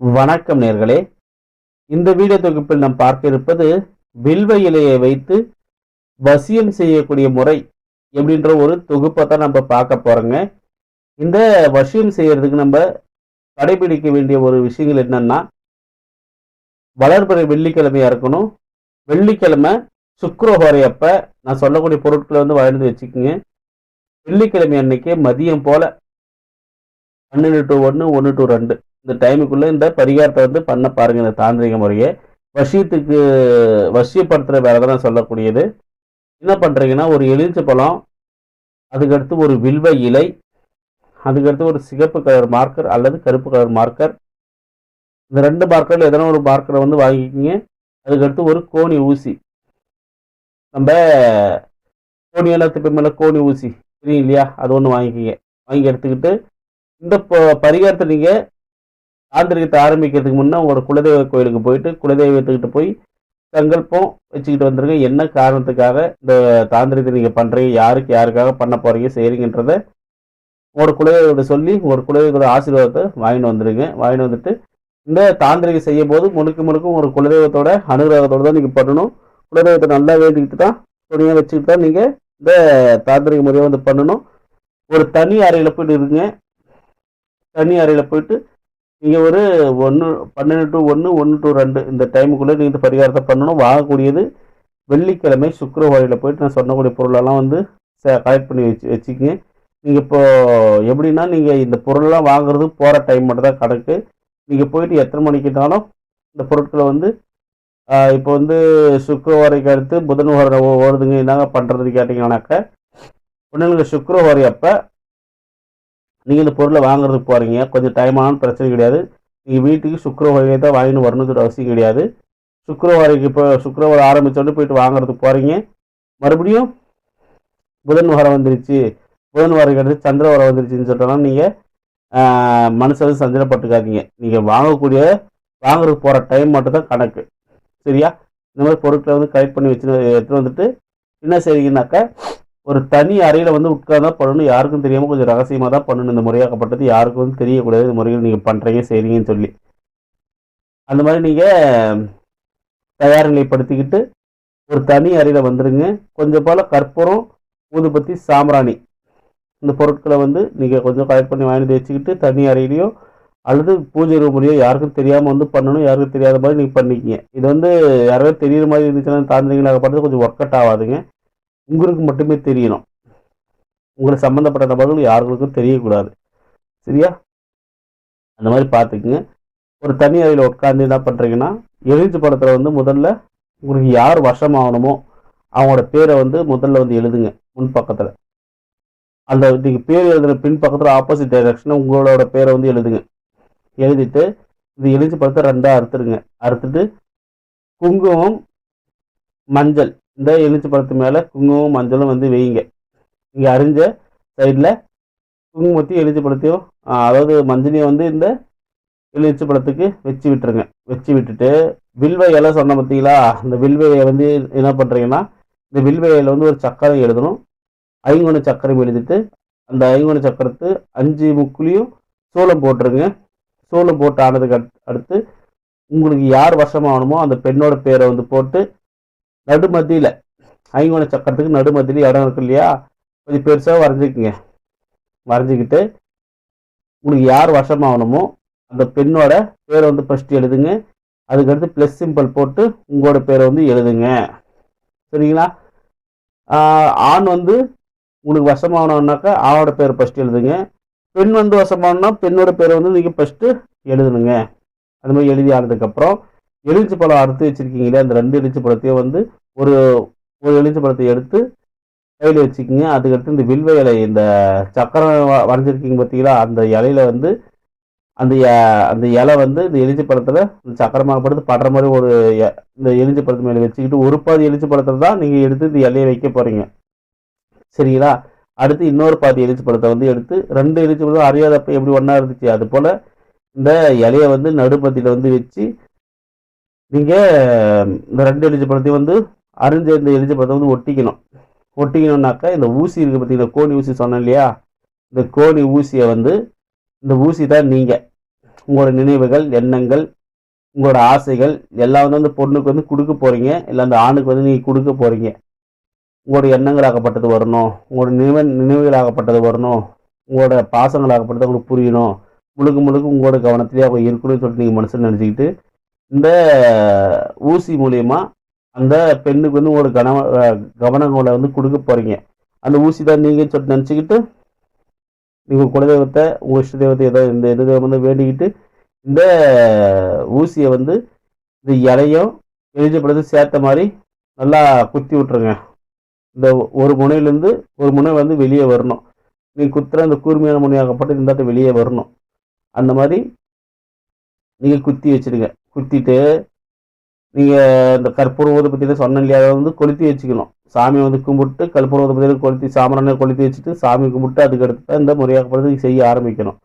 வணக்கம் நேர்களே. இந்த வீடியோ தொகுப்பில் நாம் பார்க்க இருப்பது வில்வ இலையை வைத்து வசியம் செய்யக்கூடிய முறை எப்படின்ற ஒரு தொகுப்பை தான் நம்ம பார்க்க போறோங்க. இந்த வசியம் செய்யறதுக்கு நம்ம கடைபிடிக்க வேண்டிய ஒரு விஷயங்கள் என்னன்னா வளர்பிறை வெள்ளிக்கிழமையா இருக்கணும். வெள்ளிக்கிழமை சுக்கரஹோரை அப்போ நான் சொல்லக்கூடிய பொருட்களை வந்து வளர்ந்து வச்சுக்கோங்க. வெள்ளிக்கிழமை அன்னைக்கு மதியம் போல பன்னெண்டு டு ஒன்று ஒன்று டு ரெண்டு. இந்த டைமுக்குள்ளே இந்த பரிகாரத்தை வந்து பண்ண பாருங்க இந்த தாந்திரிக முறையை. வசியத்துக்கு வசியப்படுத்துகிற வேலை தான் சொல்லக்கூடியது. என்ன பண்ணுறீங்கன்னா ஒரு எலுமிச்சை பழம் அதுக்கடுத்து ஒரு வில்வ இலை அதுக்கடுத்து ஒரு சிகப்பு கலர் மார்க்கர் அல்லது கருப்பு கலர் மார்க்கர் இந்த ரெண்டு மார்க்கரில் எதனா ஒரு மார்க்கரை வந்து வாங்கிக்கிங்க. அதுக்கடுத்து ஒரு கோணி ஊசி. நம்ம கோணி எல்லாத்துக்கு மேலே கோணி ஊசி தெரியும் இல்லையா? அது ஒன்று வாங்கிக்கிங்க. வாங்கி எடுத்துக்கிட்டு இந்த பரிகாரத்தை நீங்கள் ஆந்திரிகத்தை ஆரம்பிக்கிறதுக்கு முன்னே உங்களோட குலதெய்வ கோயிலுக்கு போயிட்டு குலதெய்வத்துக்கிட்ட போய் சங்கல்பம் வச்சுக்கிட்டு வந்துருங்க என்ன காரணத்துக்காக இந்த தாந்திரத்தை நீங்கள் பண்ணுறீங்க யாருக்கு யாருக்காக பண்ண போகிறீங்க செய்கிறீங்கன்றத உங்களோட குலதெய்வத்தை சொல்லி உங்களோட குலதெய்வத்தோட ஆசீர்வாதத்தை வாங்கிட்டு வந்துடுங்க வாங்கிட்டு வந்துட்டு இந்த தாந்திரிகை செய்யும் போது முழுக்க முழுக்க ஒரு குலதெய்வத்தோட அனுகிரகத்தோடு தான் நீங்கள் பண்ணணும். குலதெய்வத்தை நல்லா வேண்டிக்கிட்டு தான் துணியாக வச்சுக்கிட்டு தான் நீங்கள் இந்த தாந்திரிக முறையை வந்து பண்ணணும். ஒரு தனி அறையில் போயிட்டு இருங்க தனி அறையில் போயிட்டு நீங்கள் ஒரு ஒன்று பன்னெண்டு டு ஒன்று ஒன்று டு ரெண்டு இந்த டைமுக்குள்ளே நீங்கள் இந்த பரிகாரத்தை பண்ணணும். வாங்கக்கூடியது வெள்ளிக்கிழமை சுக்கரவாரியில் போயிட்டு நான் சொன்னக்கூடிய பொருளெல்லாம் வந்து கலெக்ட் பண்ணி வச்சு வச்சுக்கிங்க. நீங்கள் இப்போ எப்படின்னா நீங்கள் இந்த பொருள்லாம் வாங்குறது போகிற டைம் மட்டும் தான் கணக்கு. நீங்கள் போயிட்டு எத்தனை மணிக்குனாலும் இந்த பொருட்களை வந்து இப்போ வந்து சுக்கரவாரிக்கு அடுத்து புதன் வாரம் ஓ- ஓடுதுங்க என்னங்க பண்ணுறது கேட்டிங்கன்னாக்கா ஒன்றும் சுக்கரவாரி அப்போ நீங்கள் இந்த பொருளை வாங்குறதுக்கு போகிறீங்க கொஞ்சம் டைம் ஆனாலும் பிரச்சனை கிடையாது. நீங்கள் வீட்டுக்கு சுக்கரவாரியை தான் வாங்கிட்டு வரணுங்கிற அவசியம் கிடையாது. சுக்கரவாரிக்கு இப்போ சுக்கரவாரம் ஆரம்பித்தோடனே போயிட்டு வாங்குறதுக்கு போகிறீங்க மறுபடியும் புதன் வாரம் வந்துருச்சு. புதன் வாரம் கிடச்சி சந்திர வாரம் வந்துருச்சுன்னு சொல்லிட்டோம்னா நீங்கள் மனசு சந்திரப்பட்டுக்காதீங்க நீங்கள் வாங்கக்கூடிய வாங்குறதுக்கு போகிற டைம் மட்டும் தான் கணக்கு. சரியா? இந்த மாதிரி பொருட்களை வந்து கலெக்ட் பண்ணி வச்சு எடுத்துகிட்டு வந்துட்டு என்ன செய்றீங்கன்னாக்கா ஒரு தனி அறையில் வந்து உட்கார்ந்தா பண்ணணும். யாருக்கும் தெரியாமல் கொஞ்சம் ரகசியமாக தான் பண்ணணும். இந்த முறையாக்கப்பட்டது யாருக்கும் வந்து தெரியக்கூடாது. இந்த முறையில் நீங்கள் பண்ணுறீங்க செய்கிறீங்கன்னு சொல்லி. அந்த மாதிரி நீங்கள் தயார் நிலைப்படுத்திக்கிட்டு ஒரு தனி அறையில் வந்துடுங்க கொஞ்சம் போல் கற்பூரம் ஊதுபத்தி சாம்பிராணி இந்த பொருட்களை வந்து நீங்கள் கொஞ்சம் கலெக்ட் பண்ணி வாங்கிட்டு வச்சுக்கிட்டு தனி அறையிலையோ அல்லது பூஜை ரூம்லையோ யாருக்கும் தெரியாமல் வந்து பண்ணணும். யாருக்கும் தெரியாத மாதிரி நீங்கள் பண்ணிக்கிங்க. இது வந்து யாராவது தெரியுற மாதிரி இருந்துச்சுன்னா தாந்திரிகளாக பண்ணுறது கொஞ்சம் ஒர்க் அவுட் ஆகாதுங்க. உங்களுக்கு மட்டுமே தெரியணும். உங்களை சம்மந்தப்பட்ட நபர்கள் யாருக்கும் தெரியக்கூடாது. சரியா? அந்த மாதிரி பார்த்துக்குங்க. ஒரு தனி அறையில் உட்காந்து என்ன பண்ணுறீங்கன்னா எழுத்து படத்தில் வந்து முதல்ல உங்களுக்கு யார் வசமாகணுமோ அவங்களோட பேரை வந்து முதல்ல வந்து எழுதுங்க முன் பக்கத்தில். அந்த நீங்கள் பேர் எழுதுன பின் பக்கத்தில் ஆப்போசிட் டைரக்ஷனில் உங்களோட பேரை வந்து எழுதுங்க. எழுதிட்டு இந்த எழுதி படத்தை ரெண்டாக அறுத்துருங்க. அறுத்துட்டு குங்குமம் மஞ்சள் இந்த எலுமிச்சை பழத்து மேலே குங்குமம் மஞ்சளும் வந்து வைங்க நீங்கள் அரிஞ்ச சைடில் குங்குமத்தையும் எலுமிச்சை பழத்தையும் அதாவது மஞ்சளையும் வந்து இந்த எலுமிச்சை பழத்துக்கு வச்சு விட்டுருங்க. வச்சு விட்டுட்டு வில்வ இலை சொன்ன பார்த்தீங்களா இந்த வில்வ இலையை வந்து என்ன பண்ணுறீங்கன்னா இந்த வில்வ இலையில் வந்து ஒரு சக்கரை எழுதணும். ஐங்குண சக்கரம் எழுதிட்டு அந்த ஐங்குண சக்கரத்து அஞ்சு முக்குலையும் சோளம் போட்டுருங்க. சோளம் போட்டு ஆனதுக்கு அடுத்து- அடுத்து உங்களுக்கு யார் வசமாகணுமோ அந்த பெண்ணோட பேரை வந்து போட்டு நடுமத்தியில் ஐங்கோண சக்கரத்துக்கு நடுமத்தியில் இடம் இருக்கு இல்லையா? கொஞ்சம் பெருசாக வரைஞ்சிக்கங்க. வரைஞ்சிக்கிட்டு உங்களுக்கு யார் வசமாகணுமோ அந்த பெண்ணோட பேரை வந்து ஃபஸ்ட்டு எழுதுங்க. அதுக்கடுத்து ப்ளஸ் சிம்பிள் போட்டு உங்களோட பேரை வந்து எழுதுங்க. சரிங்களா? ஆண் வந்து உங்களுக்கு வசமாகணும்னாக்கா ஆணோட பேர் ஃபஸ்ட்டு எழுதுங்க. பெண் வந்து வசமாகணும்னா பெண்ணோட பேரை வந்து நீங்கள் ஃபஸ்ட்டு எழுதணுங்க. அது மாதிரி எழுதி ஆனதுக்கப்புறம் எலுமிச்சை பழம் அறுத்து வச்சிருக்கீங்களே அந்த ரெண்டு எலுமிச்சை பழத்தையும் வந்து ஒரு ஒரு எலுமிச்சை பழத்தை எடுத்து கையில் வச்சுக்கிங்க. அதுக்கடுத்து இந்த வில்வ இலை இந்த சக்கரம் வரைஞ்சிருக்கீங்க பார்த்தீங்களா? அந்த இலையில வந்து அந்த அந்த இலை வந்து இந்த எலிச்சி பழத்தில் இந்த சக்கரமாக படுத்து படுற மாதிரி ஒரு இந்த எலிச்சி பழத்து மேலே வச்சுக்கிட்டு ஒரு பாதி எலிச்சி பழத்தில் தான் நீங்கள் எடுத்து இந்த இலையை வைக்க போகிறீங்க சரிங்களா? அடுத்து இன்னொரு பாதி எலிச்சி பழத்தை வந்து எடுத்து ரெண்டு எலிச்சி பழம் அறியாதப்ப எப்படி ஒன்றா இருந்துச்சு? அது போல் இந்த இலையை வந்து நடுப்பத்தியில் வந்து வச்சு நீங்கள் இந்த ரெண்டு எலிச்சி பழத்தையும் வந்து அரிஞ்ச இந்த எலிச்சி பழத்தை வந்து ஒட்டிக்கணும். ஒட்டிக்கணும்னாக்கா இந்த ஊசி இருக்குது பார்த்தீங்கன்னா கோணி ஊசி சொன்னேன் இல்லையா? இந்த கோணி ஊசியை வந்து இந்த ஊசி தான் நீங்கள் உங்களோட நினைவுகள் எண்ணங்கள் உங்களோட ஆசைகள் எல்லாம் வந்து அந்த பொண்ணுக்கு வந்து கொடுக்க போகிறீங்க இல்லை அந்த ஆணுக்கு வந்து நீங்கள் கொடுக்க போகிறீங்க உங்களோட எண்ணங்களாகப்பட்டது வரணும். உங்களோட நினைவு நினைவுகளாகப்பட்டது வரணும். உங்களோட பாசங்களாகப்பட்டது உங்களுக்கு புரியணும். முழுக்க முழுக்க உங்களோட கவனத்திலே அவங்க இருக்கணும்னு சொல்லிட்டு நீங்கள் மனசில் நினச்சிக்கிட்டு இந்த ஊசி மூலயமா அந்த பெண்ணுக்கு வந்து உங்களோட கன கவனங்களை வந்து கொடுக்க போகிறீங்க அந்த ஊசி தான் நீங்கள் சொல்லிட்டு நினச்சிக்கிட்டு நீங்கள் குலதெய்வத்தை உங்கள் இஷ்ட தெய்வத்தை ஏதோ இந்த இது வந்து வேண்டிக்கிட்டு இந்த ஊசியை வந்து இந்த இலையும் எலிஜிபிளது சேர்த்த மாதிரி நல்லா குத்தி விட்ருங்க இந்த ஒரு முனையிலேருந்து ஒரு முனை வந்து வெளியே வரணும். நீங்கள் குத்துற அந்த கூர்மையான முனையாகப்பட்டு இந்த வெளியே வரணும். அந்த மாதிரி நீங்கள் குத்தி வச்சுடுங்க குத்திட்டு நீங்கள் இந்த கற்பூர ஊதுபத்தியில் சொன்ன இல்லையா? அதை வந்து கொளுத்தி வச்சுக்கணும். சாமி வந்து கும்பிட்டு கற்பூர ஊதுபத்தியில் கொளுத்தி சாமரனை கொளுத்தி வச்சுட்டு சாமி கும்பிட்டு அதுக்கு அடுத்து தான் இந்த முறையாகப்படுறது நீங்கள் செய்ய ஆரம்பிக்கணும்.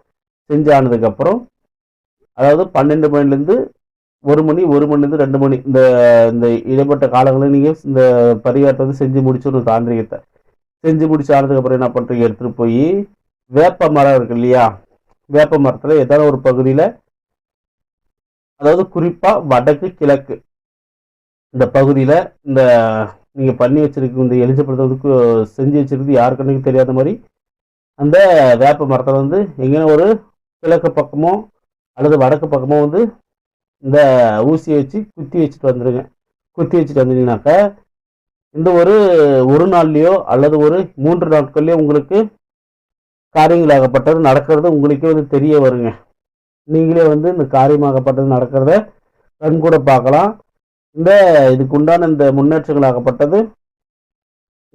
செஞ்சு ஆனதுக்கப்புறம் அதாவது பன்னெண்டு மணிலேருந்து ஒரு மணி ஒரு மணிலேருந்து ரெண்டு மணி இந்த இந்த இடைப்பட்ட காலங்களில் நீங்கள் இந்த பரிகாரத்தை வந்து செஞ்சு முடிச்சிடணும் தாந்திரிகத்தை. செஞ்சு முடிச்சு ஆனதுக்கப்புறம் என்ன பண்ணுறீங்க எடுத்துகிட்டு போய் வேப்ப மரம் இருக்கு இல்லையா? வேப்ப மரத்தில் ஏதாவது ஒரு பகுதியில் அதாவது குறிப்பாக வடக்கு கிழக்கு. இந்த பகுதியில் இந்த நீங்கள் பண்ணி வச்சிருக்க இந்த எலிஜிபிள் செஞ்சு வச்சிருக்கிறது யாருக்குன்னு தெரியாத மாதிரி அந்த வேப்ப மரத்தில் வந்து எங்கேனா ஒரு கிழக்கு பக்கமோ அல்லது வடக்கு பக்கமோ வந்து இந்த ஊசியை வச்சு குத்தி வச்சுட்டு வந்துடுங்க குத்தி வச்சுட்டு வந்தீங்கன்னாக்கா இந்த ஒரு ஒரு நாள்லையோ அல்லது ஒரு மூன்று நாட்கள்லையோ உங்களுக்கு காரியங்களாகப்பட்டது நடக்கிறது உங்களுக்கே வந்து தெரிய வருங்க. நீங்களே வந்து இந்த காரியமாகப்பட்டது நடக்கிறத கண் கூட பார்க்கலாம். இந்த இதுக்கு உண்டான இந்த முன்னேற்றங்களாகப்பட்டது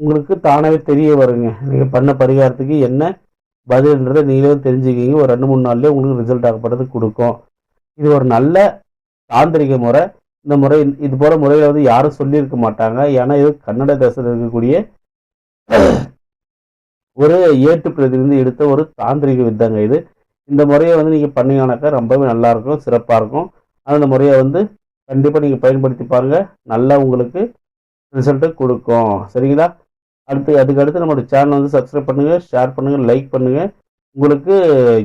உங்களுக்கு தானாகவே தெரிய வருங்க. நீங்கள் பண்ண பரிகாரத்துக்கு என்ன பதில்ன்றதை நீங்களே தெரிஞ்சுக்கிங்க ஒரு ரெண்டு மூணு நாள்லேயே உங்களுக்கு ரிசல்ட் ஆகப்பட்டது கொடுக்கும். இது ஒரு நல்ல தாந்திரிக முறை. இந்த முறை இது போல் முறையில் வந்து யாரும் சொல்லியிருக்க மாட்டாங்க. ஏன்னா இது கன்னட தேசத்தில் இருக்கக்கூடிய ஒரு ஏட்டு பிரதிலிருந்து எடுத்த ஒரு தாந்திரிக வித்தங்க இது. இந்த முறையை வந்து நீங்கள் பண்ணீங்கன்னாக்கா ரொம்பவே நல்லாயிருக்கும் சிறப்பாக இருக்கும் அந்த முறையை வந்து கண்டிப்பாக நீங்கள் பயன்படுத்தி பாருங்கள் நல்லா உங்களுக்கு ரிசல்ட்டு கொடுக்கும். சரிங்களா? அடுத்து அதுக்கு அடுத்து நம்மளோட சேனல் வந்து சப்ஸ்கிரைப் பண்ணுங்கள் ஷேர் பண்ணுங்கள் லைக் பண்ணுங்கள் உங்களுக்கு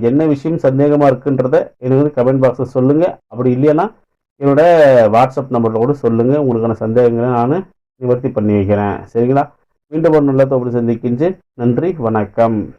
என்ன விஷயம் சந்தேகமாக இருக்குன்றத எனக்கு வந்து கமெண்ட் பாக்ஸில் சொல்லுங்கள் அப்படி இல்லைன்னா என்னோட வாட்ஸ்அப் நம்பரில் கூட சொல்லுங்கள் உங்களுக்கான சந்தேகங்களை நான் நிவர்த்தி பண்ணி வைக்கிறேன். சரிங்களா? மீண்டும் ஒரு நல்ல தொகுதி சந்திக்கின்றேன். நன்றி வணக்கம்.